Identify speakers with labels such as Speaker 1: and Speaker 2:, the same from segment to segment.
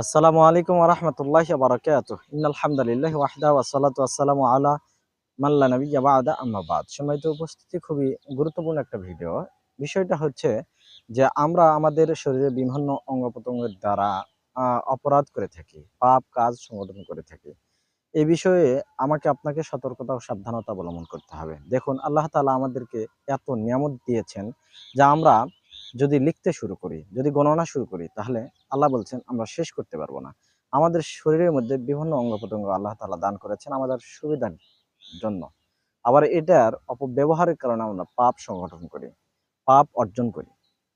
Speaker 1: আসসালামু আলাইকুম রহমতুল্লাহ বারকাত আলহামদুলিল্লাহ ওয়াহদা ওয়াসালাতু আসসালামু আলা মাল্লা নবী বাদা আম্মাবাদ সময়ত উপস্থিতি, খুবই গুরুত্বপূর্ণ একটা ভিডিও। বিষয়টা হচ্ছে যে আমরা আমাদের শরীরে বিভিন্ন অঙ্গ প্রত্যঙ্গের দ্বারা অপরাধ করে থাকি, পাপ কাজ সংগঠন করে থাকি। এই বিষয়ে আমাকে আপনাকে সতর্কতা ও সাবধানতা অবলম্বন করতে হবে। দেখুন, আল্লাহ তাআলা আমাদেরকে এত নিয়ামত দিয়েছেন যা আমরা যদি লিখতে শুরু করি, যদি গণনা শুরু করি, তাহলে আল্লাহ বলছেন, আমরা শেষ করতে পারব না। আমাদের শরীরের মধ্যে বিভিন্ন অঙ্গ প্রত্যঙ্গ আল্লাহ তালা দান করেছেন আমাদের সুবিধার জন্য। আবার এটার অপব্যবহারের কারণে আমরা পাপ সংগঠন করি, পাপ অর্জন করি।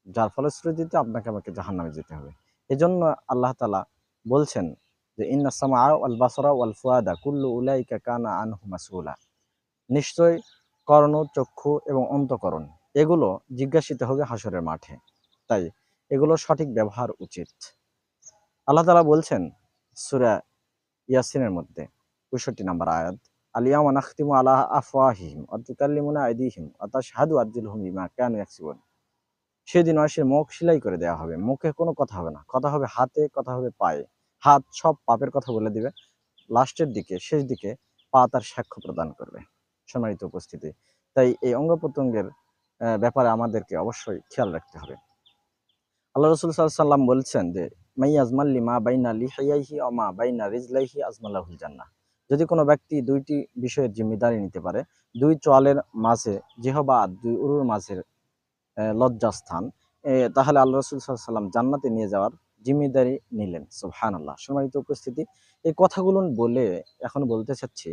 Speaker 1: যার ফলশ্রুতিতে আপনাকে আমাকে জাহান্নামে যেতে হবে। এজন্য আল্লাহ তালা বলছেন যে ইন্না সামা ওয়াল বাসরা ওয়াল ফুয়াদা কুল্লু উলাইকা কানা আনহু মাসউলা। নিশ্চয় কর্ণ, চক্ষু এবং অন্তকরণ। এগুলো জিজ্ঞাসিত হবে হাসরের মাঠে। তাই এগুলো সঠিক ব্যবহার উচিত। আল্লাহ তাআলা বলছেন সূরা ইয়াসিনের মধ্যে পঁয়ষট্টি নম্বর আয়াত তাশহাদু আরজুলুহুম বিমা কানু সেদিন মুখ সেলাই করে দেওয়া হবে। মুখে কোনো কথা হবে না। কথা হবে হাতে, কথা হবে পায়ে। হাত সব পাপের কথা বলে দিবে। লাস্টের দিকে, শেষ দিকে পা তার সাক্ষ্য প্রদান করবে। সম্মানিত উপস্থিতি। তাই এই অঙ্গ প্রত্যঙ্গের ব্যাপারে আমাদেরকে অবশ্যই খেয়াল রাখতে হবে। আল্লাহ রসুল সাল্লাম বলছেন যে, মাই আজমাল্লি মা বাইনা লিহাইহি ও মা বাইনা রিজলাইহি আজমাল্লাহুল জান্নাহ। যদি কোনো ব্যক্তি দুইটি বিষয়ের জিম্মেদারি নিতে পারে, দুই চোয়ালের মাঝে আর দুই উরুর মাঝের লজ্জাস্থান তাহলে আল্লাহ রসুল সাল্লাম জান্নাতে নিয়ে যাওয়ার জিম্মেদারি নিলেন। সুবহান আল্লাহ সম্মানিত উপস্থিতি, এই কথাগুলো বলে এখন বলতে চাচ্ছি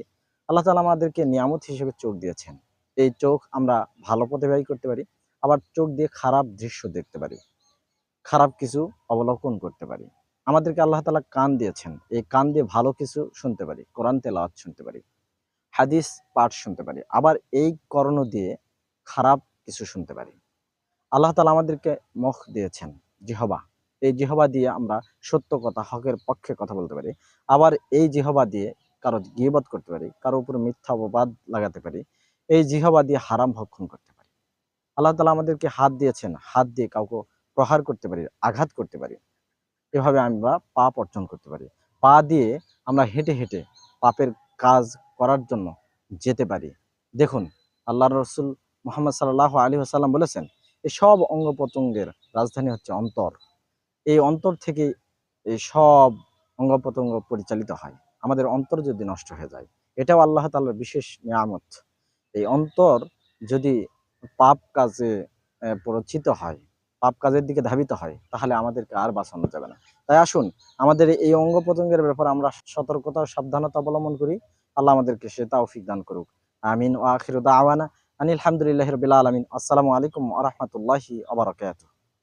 Speaker 1: আল্লাহ তালা আমাদেরকে নিয়ামত হিসেবে চোখ দিয়েছেন। এই চোখ আমরা ভালো পথে ব্যয় করতে পারি, আবার চোখ দিয়ে খারাপ দৃশ্য দেখতে পারি, খারাপ কিছু অবলোকন করতে পারি। আমাদেরকে আল্লাহ তালা কান দিয়েছেন, এই কান দিয়ে ভালো কিছু শুনতে পারি, কোরআন তেলাওয়াত শুনতে পারি, হাদিস পাঠ শুনতে পারি, আবার এই কর্ণ দিয়ে খারাপ কিছু শুনতে পারি। আল্লাহ তালা আমাদেরকে মুখ দিয়েছেন, জিহবা, এই জিহবা দিয়ে আমরা সত্য কথা, হকের পক্ষে কথা বলতে পারি, আবার এই জিহবা দিয়ে কারও গিবত করতে পারি, কারও উপর মিথ্যা অপবাদ লাগাতে পারি, এই জিহবা দিয়ে হারাম ভক্ষণ করতে পারি। আল্লাহ তালা আমাদেরকে হাত দিয়েছেন, হাত দিয়ে কাউকে প্রহার করতে পারি, আঘাত করতে পারি, এভাবে আমরা পাপ অর্জন করতে পারি। পা দিয়ে আমরা হেঁটে হেঁটে পাপের কাজ করার জন্য যেতে পারি। দেখুন আল্লাহ রসুল মোহাম্মদ সাল্লাহ আলী আসাল্লাম বলেছেন এই সব অঙ্গ প্রত্যঙ্গের রাজধানী হচ্ছে অন্তর। এই অন্তর থেকে এই সব অঙ্গ পরিচালিত হয়। আমাদের অন্তর যদি নষ্ট হয়ে যায়। এটাও আল্লাহ তাআলার বিশেষ নিয়ামত। এই অন্তর যদি পাপ কাজে প্ররোচিত হয়, পাপ কাজের দিকে ধাবিত হয়, তাহলে আমাদেরকে আর বাঁচানো যাবে না। তাই আসুন, আমাদের এই অঙ্গ প্রত্যঙ্গের ব্যাপারে আমরা সতর্কতা ও সাবধানতা অবলম্বন করি। আল্লাহ আমাদেরকে সে তৌফিক দান করুক। আমিন। ও আখির দাওয়ানা আনিল হামদুলিল্লাহ রবিল আলমিন। আসসালামু আলাইকুম আ রহমতুল্লাহি আবরকাত